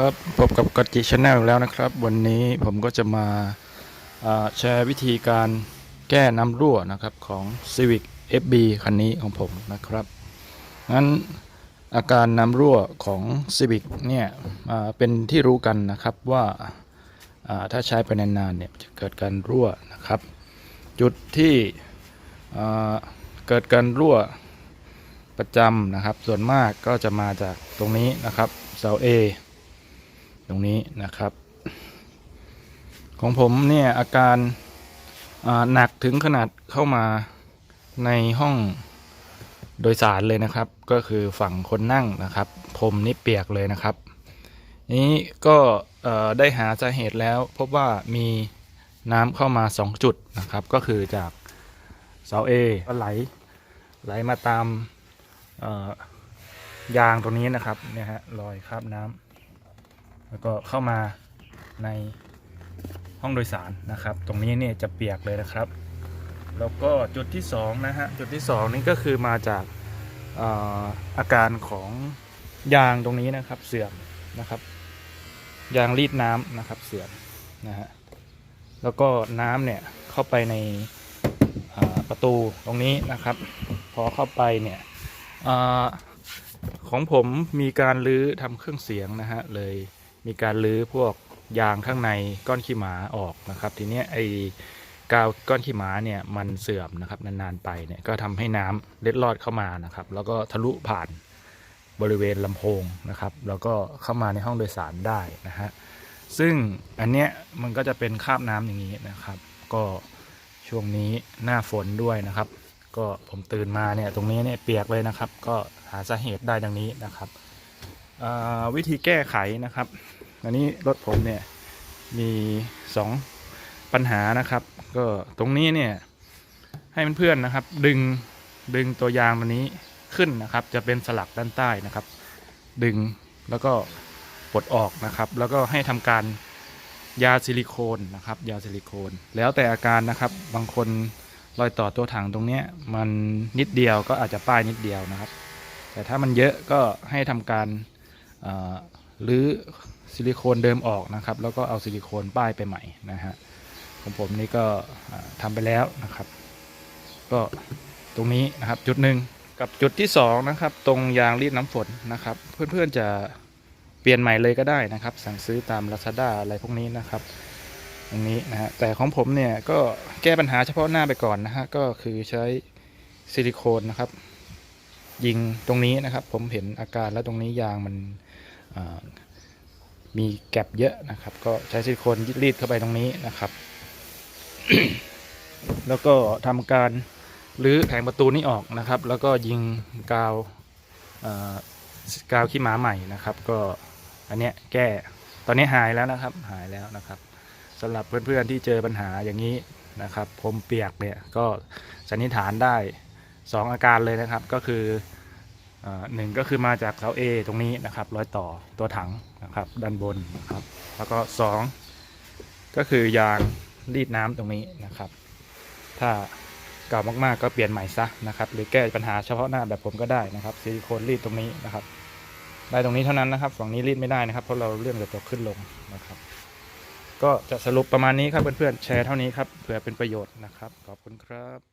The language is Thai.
ครับพบกับกัจจิชาแนลแล้วนะครับ วันนี้ผมก็จะมาาแชร์วิธีการแก้น้ำรั่วนะครับของ Civic FB คันนี้ของผมนะครับงั้นอาการน้ำรั่วของ Civic เนี่ยเป็นที่รู้กันนะครับว่าาถ้าใช้ไปนานๆเนี่ยจะเกิดการรั่วนะครับ จุดที่เกิดการรั่วประจำนะครับ ส่วนมากก็จะมาจากตรงนี้นะครับเสา A รงนี้นะครับ ของผมเนี่ยอาการหนักถึงขนาดเข้ามาในห้องโดยสารเลยนะครับ ก็คือฝั่งคนนั่งนะครับพรมนี่เปียกเลยนะครับ นี้ก็ได้หาสาเหตุแล้ว พบว่ามีน้ำเข้ามา 2 จุดนะครับ ก็คือจากเสา A ก็ไหล ไหลมาตามยางตรงนี้นะครับเนี่ยฮะรอยคราบน้ำ แล้วก็เข้ามาในห้องโดยสารนะครับ ตรงนี้เนี่ยจะเปียกเลยนะครับ แล้วก็จุดที่สองนะฮะจุดที่สองนี่ก็คือมาจากอ่อาการของยางตรงนี้นะครับเสื่อมนะครับ ยางรีดน้ำนะครับเสื่อมนะฮะแล้วก็น้ำเนี่ยเข้าไปในประตูตรงนี้นะครับ พอเข้าไปเนี่ยอของผมมีการรื้อทำเครื่องเสียงนะฮะเลย มีการรื้อพวกยางข้างในก้อนขี้หมาออกนะครับ ทีนี้ไอ้กาวก้อนขี้หมาเนี่ยมันเสื่อมนะครับนานๆไปเนี่ยก็ทำให้น้ำเล็ดลอดเข้ามานะครับ แล้วก็ทะลุผ่านบริเวณลำโพงนะครับ แล้วก็เข้ามาในห้องโดยสารได้นะฮะซึ่งอันเนี้ยมันก็จะเป็นคราบน้ำอย่างนี้นะครับ ก็ช่วงนี้หน้าฝนด้วยนะครับ ก็ผมตื่นมาเนี่ยตรงนี้เนี่ยเปียกเลยนะครับ ก็หาสาเหตุได้ดังนี้นะครับ วิธีแก้ไขนะครับ อันนี้รถผมเนี่ยมีสองปัญหานะครับ ก็ตรงนี้เนี่ยให้เพื่อนๆนะครับ ดึงดึงตัวยางตัวนี้ขึ้นนะครับ จะเป็นสลักด้านใต้นะครับ ดึงแล้วก็ปลดออกนะครับ แล้วก็ให้ทำการยาซิลิโคนนะครับ ยาซิลิโคน แล้วแต่อาการนะครับ บางคนรอยต่อตัวถังตรงเนี้ยมันนิดเดียวก็อาจจะป้ายนิดเดียวนะครับ แต่ถ้ามันเยอะก็ให้ทำการ เอ่อรื้อซิลิโคนเดิมออกนะครับ แล้วก็เอาซิลิโคนป้ายไปใหม่นะฮะของผมนี่ก็อ่าทำไปแล้วนะครับ ก็ตรงนี้นะครับจุดหนึ่งกับจุดที่สองนะครับตรงยางรีดน้ำฝนนะครับ เพื่อนๆจะเปลี่ยนใหม่เลยก็ได้นะครับ สั่งซื้อตาม Lazada อะไรพวกนี้นะครับตรงนี้นะฮะแต่ของผมเนี่ยก็แก้ปัญหาเฉพาะหน้าไปก่อนนะฮะก็คือใช้ซิลิโคนนะครับ ยิงตรงนี้นะครับ ผมเห็นอาการแล้วตรงนี้ยางมันมีแกลบเยอะนะครับ ก็ใช้ซิลิโคนรีดเข้าไปตรงนี้นะครับ แล้วก็ทำการรื้อแผงประตูนี้ออกนะครับ แล้วก็ยิงกาวกาวขี้หมาใหม่นะครับ ก็อันเนี้ยแก้ตอนนี้หายแล้วนะครับ หายแล้วนะครับสำหรับเพื่อนๆที่เจอปัญหาอย่างนี้นะครับ ผมเปียกเนี่ยก็สันนิษฐานได้ 2 อาการเลยนะครับก็คืออหนึ่งก็คือมาจากเสา A ตรงนี้นะครับรอยต่อตัวถังนะครับด้านบนนะครับแล้วก็ 2 ก็คือยางรีดน้ำตรงนี้นะครับ ถ้าเก่ามากๆก็เปลี่ยนใหม่ซะนะครับ หรือแก้ปัญหาเฉพาะหน้าแบบผมก็ได้นะครับซิลิโคนรีดตรงนี้นะครับได้ตรงนี้เท่านั้นนะครับฝั่งนี้รีดไม่ได้นะครับเพราะเราเลื่อนกระจกขึ้นลงนะครับ ก็จะสรุปประมาณนี้ครับเพื่อนๆแชร์เท่านี้ครับเผื่อเป็นประโยชน์นะครับขอบคุณครับ